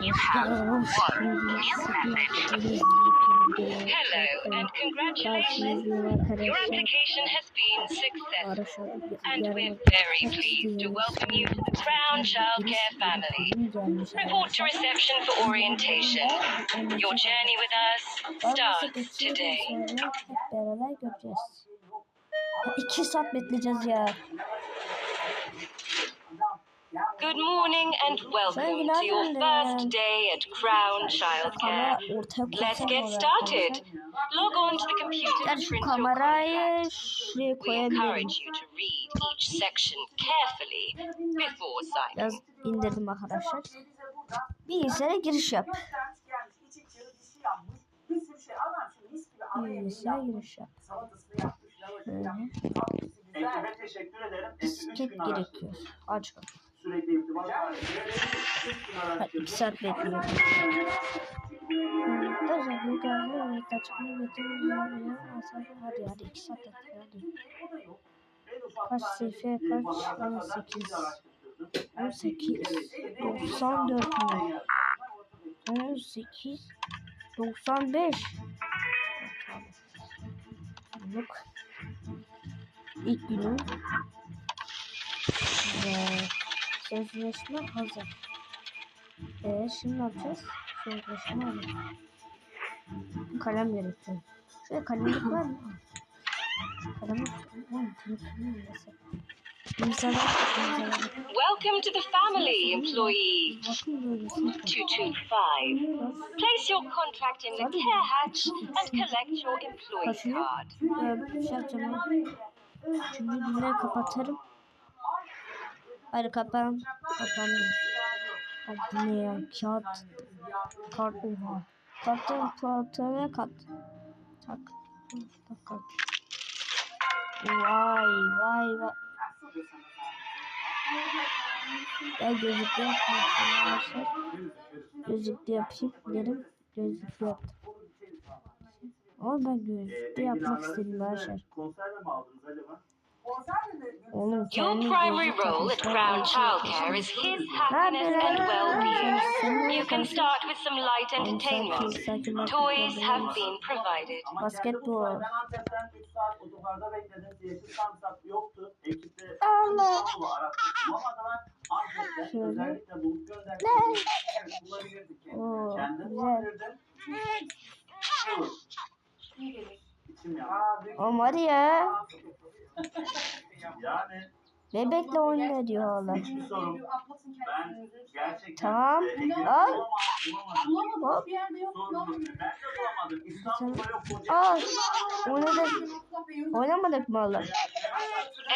You have one new message. Hello and congratulations. Your application has been successful. And we're very pleased to welcome you to the Crown Childcare family. Report to reception for orientation. Your journey with us starts today. İki saat bekleyeceğiz ya. Good morning and welcome to your first day at Crown Kamera Childcare. ortaya Let's get started. Log on to the computer Ben to şu print your kamerayı contract. We encourage you to read each section carefully before signing. indirdim arkadaşlar. Bilgisayara giriş yap. Bilgisayara giriş yap. Böyle. Ekibe teşekkür ederim. Hepsi üç Disket gerekiyor. Aç bak. sürekli irtibat İktisat bekliyor. Özellikle gazlı iktisat bekliyor. Kaç sayfa kaç? 18. 18. 94 mu? 18. sözleşme hazır. Ee, şimdi ne yapacağız? Sözleşme hazır. Kalem gerekiyor. Şuraya kalemlik var mı? Kalemlik var mı? Welcome to the family, employee Bakın böyle sınıf. 225. Place your contract in the care hatch and collect your employee card. Ee, bir şey. Üçüncü günleri kapatırım. Hadi kapan. Kapandım. Abi bu ne ya? Kağıt. Kart oha. Kartın kağıtına kat. Tak. Tak kat. Vay vay vay. Ben gözlükle yapmak arkadaşlar. Gözlükle yapayım derim. Gözlükle yaptım. Ama ben gözlükle yapmak istedim arkadaşlar. Konserve mi aldınız acaba? Your primary role at Crown Childcare is his happiness and well-being. You can start with some light entertainment. Toys have been provided. Basketball. Şöyle. Oo, Yani Bebekle oynuyor diyor hala. hiçbir sorun. Ben gerçekten Tamam. Al. bulama- bulamadım. Hop. Bir yerde yok. Yok. Ben de bulamadım. İstanbul'da yok. Al. Oynadık. Oynamadık mı hala?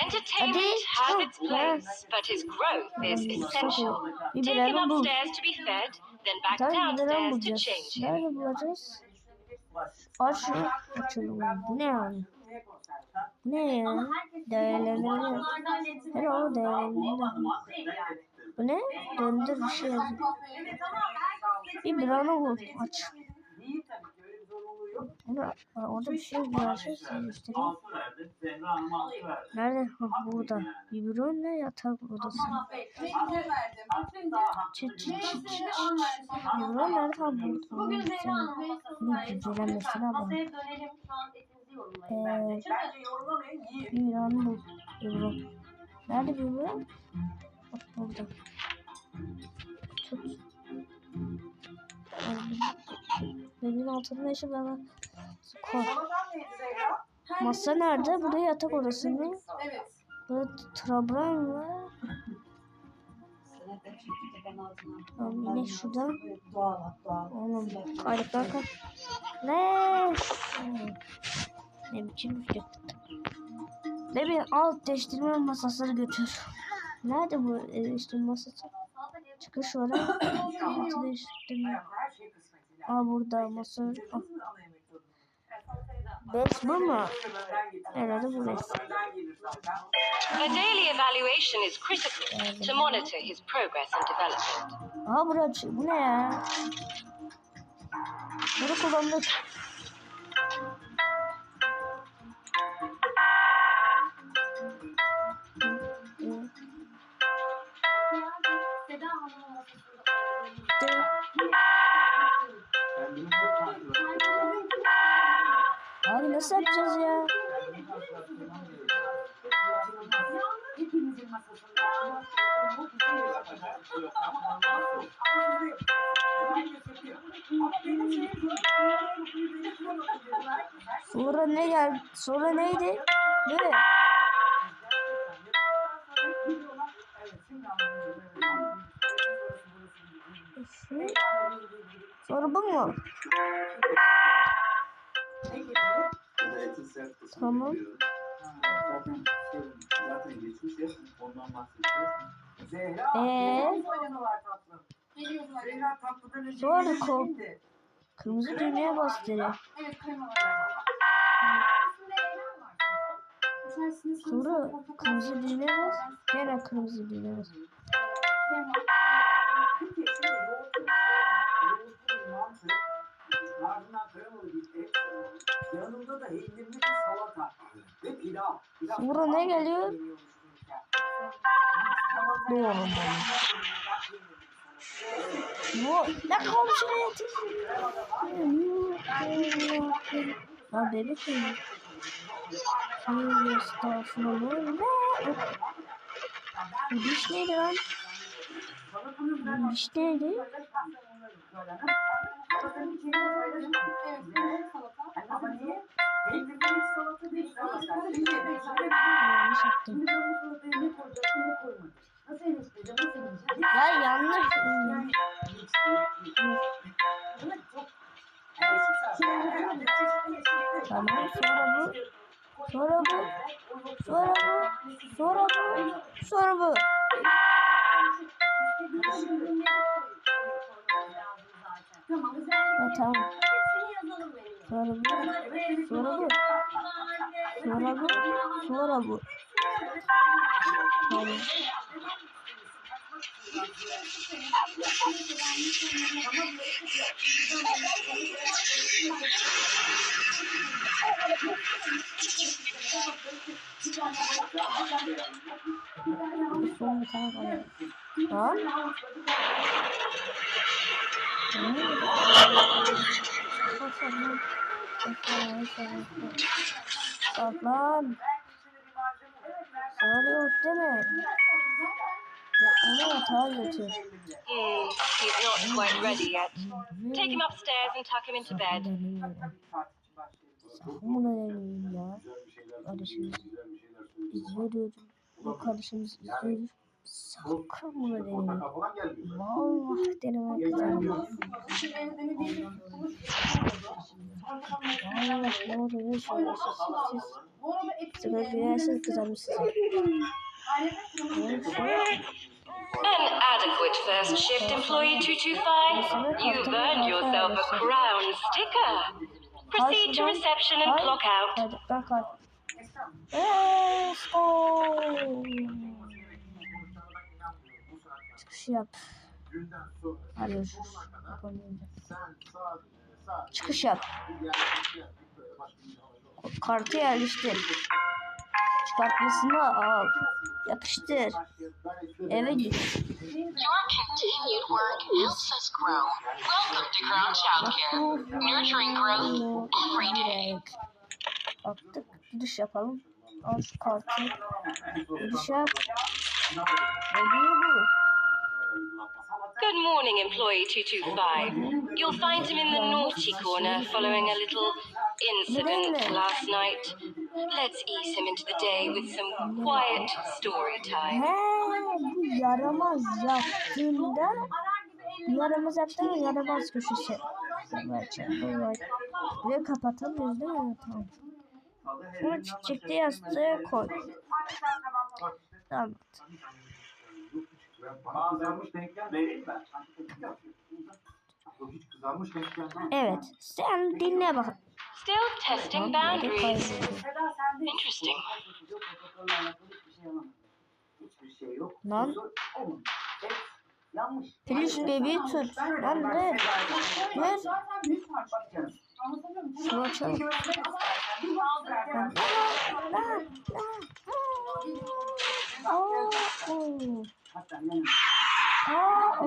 Entertainment has its place, but his growth is essential. Take him upstairs to be fed, then back downstairs to change him. Nerede bulacağız? Aç şunu. Açalım. Bu ne yani? Ne ya? Değerlendirme. Hello değerlendirme. Bu ne? Döndür bir şey yazıyor. Bir biberon bul. Aç. Orada, orada bir şey yazıyor. Şey size göstereyim. Nerede? Ha, burada. Biberon ne? Yatak odası. Çıt çıt çıt çıt çıt. Biberon nerede? Ha burada. Bugün Sen- Zehra Hanım'a Bunun güzellemesine bak. Yorumlayın Ee, bence. Bence yorumlamayın yiyin. Biberon bu. Nerede biberon? Bak burada. Tut. Bebeğin altında. Ramazan neydi Zehra? Masa nerede? Burada yatak odası mı? Evet. Burada trabran var. Tamam yine şuradan. Oğlum harika kalk. Ne? Ne biçim bir şey? Bir alt değiştirme masasını götür. Nerede bu değiştirme masası? Çıkış oraya. Altı değiştirme. Aa burada masa. Aa, Beş bu mu? Herhalde bu beş. A daily evaluation is critical to monitor his progress and development. Aha burası. Bu ne ya? Bunu kullandık. Benim şeyim yok. Sonra ne geldi? Sonra neydi? Değil mi? Bu mu? Tamam. biliyorum. Zaten zaten geçmiş ya. Ondan bahsedeceğiz. Zehra, Ee? ne? Zehra önce Sonra kol-? Kırmızı düğmeye bas dedi. Evet krema var. Sonra kırmızı düğmeye bas. Gene kırmızı düğmeye bas. krema. Yanında da peynirli bir salata. Ve pilav. Pilav Sonra ne geliyor? Doğru Bu ne yetişsin. Ya bebek mi? Tövbe estağfurullah. Ne? Bu diş neydi lan? Bu diş neydi? Ama niye? Ya yanlış. Tamam sonra bu. Sonra bu. Sonra bu. Sonra bu. Sonra bu. Tamam. Benim. Sonra bu. Sonra bu. Sonra bu. Sonra bu. Tamam. Son bir tane kaldı. Ha? Bak lan. Sarı yok değil mi? Onu hata götür. Hmm, he's not quite ready yet. Take him upstairs and tuck him into bed. Bunu deneyim ya. Kardeşimiz izliyor diyorum. Bu kardeşimiz izliyor. Sakın bunu deneyin. falan. Vallahi denemek güzel. Vallahi ne olur ne siz. Siz sigara kızarmış size. An adequate first shift employee 225. You've earned yourself a crown sticker. Proceed to reception and clock out. Hadi kalk kalk. Let's go. Böyle başka bir şey yok. Kartı yerleştir. Çıkartmasını al. Yapıştır. Eve git. Your continued work helps us grow. Welcome to Crown Childcare, nurturing growth every day. Baktık. Gidiş yapalım. Al şu kartı. Gidiş yap. Ne diyor bu? Good morning, employee 225. You'll find him in the naughty corner following a little incident last night. Let's ease him into the day with some quiet story time. yaramaz yaramaz köşesi. Kapatamıyoruz değil mi? Tamam. Çiçekli koy. Tamam. Kızarmış denk gel. Vereyim ben. Yok hiç kızarmış denk gelmez. Evet. Sen dinle bak. Still testing boundaries. Interesting. Şey şey yok. Lan. Peluş bebeği tut. Lan? Ver. muyum? Şunu açalım. Lan. Lan. Lan. Oo. Aa.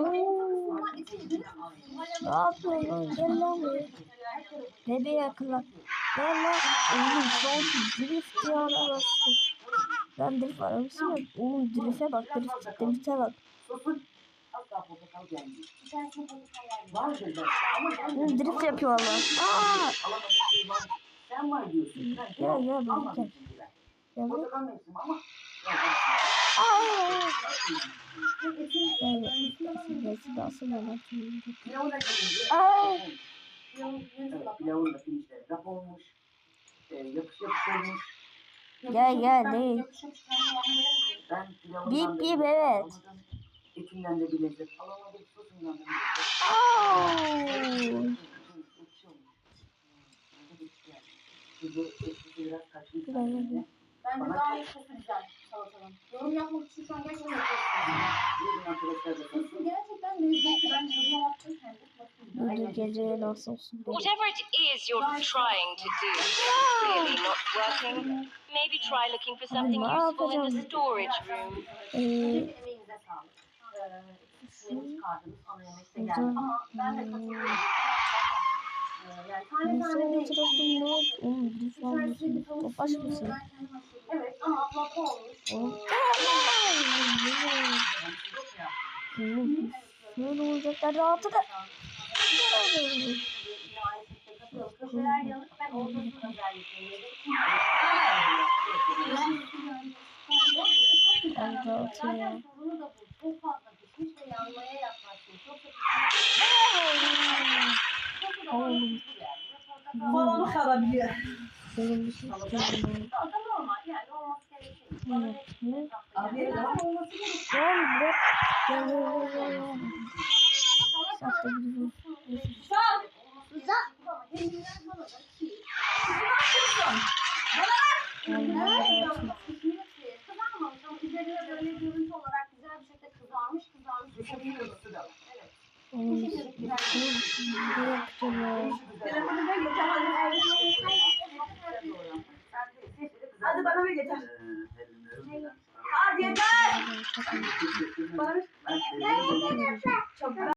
Lan. Oğlum son drift ya. Ben drift arabası mı? Oğlum drift'e bak. Drift, drift'e bak. Oğlum drift yapıyor valla. Aa! şey. Sen var Gel gel gel. Gel! Gel gel. Nasıl nasıl gelince Aa! pilavın da pirinçleri raf olmuş. Yapış. Gel gel değil. Ben Bip bip, evet. Etinden de bir lezzet alamadım. Sosundan da bir lezzet biraz bence. Bence daha iyi sosu salatanın. Yorum yapmak için şu an gerçekten yapıyorum. Bugün arkadaşlar da Sosu sosu. gerçekten lezzetli. Ben yorum yaptım kendim. Böyle gece nasıl olsun böyle. Whatever it is you're trying to do clearly not working. Maybe try looking for something useful in the storage room. Ee, nasıl oturdum? Oğlum. Topaş mısın? Evet ama olmuş. Şöyle olacaklar rahatı da. Ay rahatı ya. Oğlum. Balonu Benim bir şey Ne